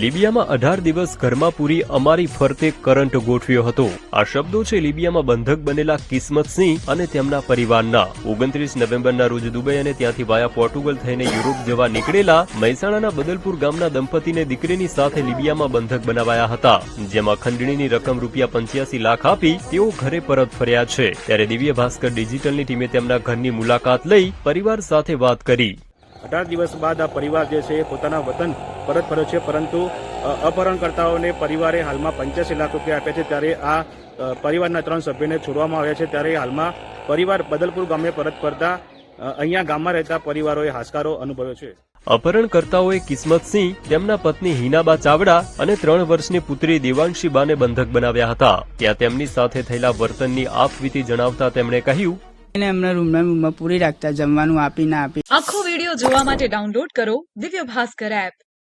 લિબિયામાં અઢાર દિવસ ઘરમાં પૂરી અમારી ફરતે કરંટ ગોઠવ્યો હતો. આ શબ્દો છે લિબિયામાં બંધક બનેલા કિસ્મતસિંહ અને તેમના પરિવારના. ઓગણત્રીસ નવેમ્બરના રોજ દુબઈ અને ત્યાંથી વાયા પોર્ટુગલ થઈને યુરોપ જવા નીકળેલા મહેસાણાના બદલપુર ગામના દંપતીને દીકરીની સાથે લિબિયામાં બંધક બનાવાયા હતા. જેમાં ખંડણીની રકમ રૂપિયા પંચ્યાસી લાખ આપી તેઓ ઘરે પરત ફર્યા છે. ત્યારે દિવ્ય ભાસ્કર ડિજિટલની ટીમે તેમના ઘરની મુલાકાત લઈ પરિવાર સાથે વાત કરી. અઢાર દિવસ બાદ આ પરિવાર જે છે એ પોતાના વતન પરત ફર્યો છે, પરંતુ અપહરણકર્તાઓને પરિવારે હાલમાં પંચ્યાસી લાખ રૂપિયા આપ્યા છે. ત્યારે આ પરિવારના ત્રણ સભ્યોને છોડવામાં આવ્યા છે. ત્યારે હાલમાં પરિવાર બદલપુર ગામે પરત ફરતા અહીંયા ગામમાં રહેતા પરિવારોએ હાશકારો અનુભવ્યો છે. અપહરણકર્તાઓએ કિસ્મતસિંહ તેમના પત્ની હિનાબા ચાવડા અને ત્રણ વર્ષની પુત્રી દેવાંશીબાને બંધક બનાવ્યા હતા. ત્યાં તેમની સાથે થયેલા વર્તનની આપવીતી જણાવતા તેમણે કહ્યું એને એમના રૂમના રૂમમાં પૂરી રાખતા, જમવાનું આપી ના આપી. આખો વીડિયો જોવા માટે ડાઉનલોડ કરો દિવ્ય ભાસ્કર એપ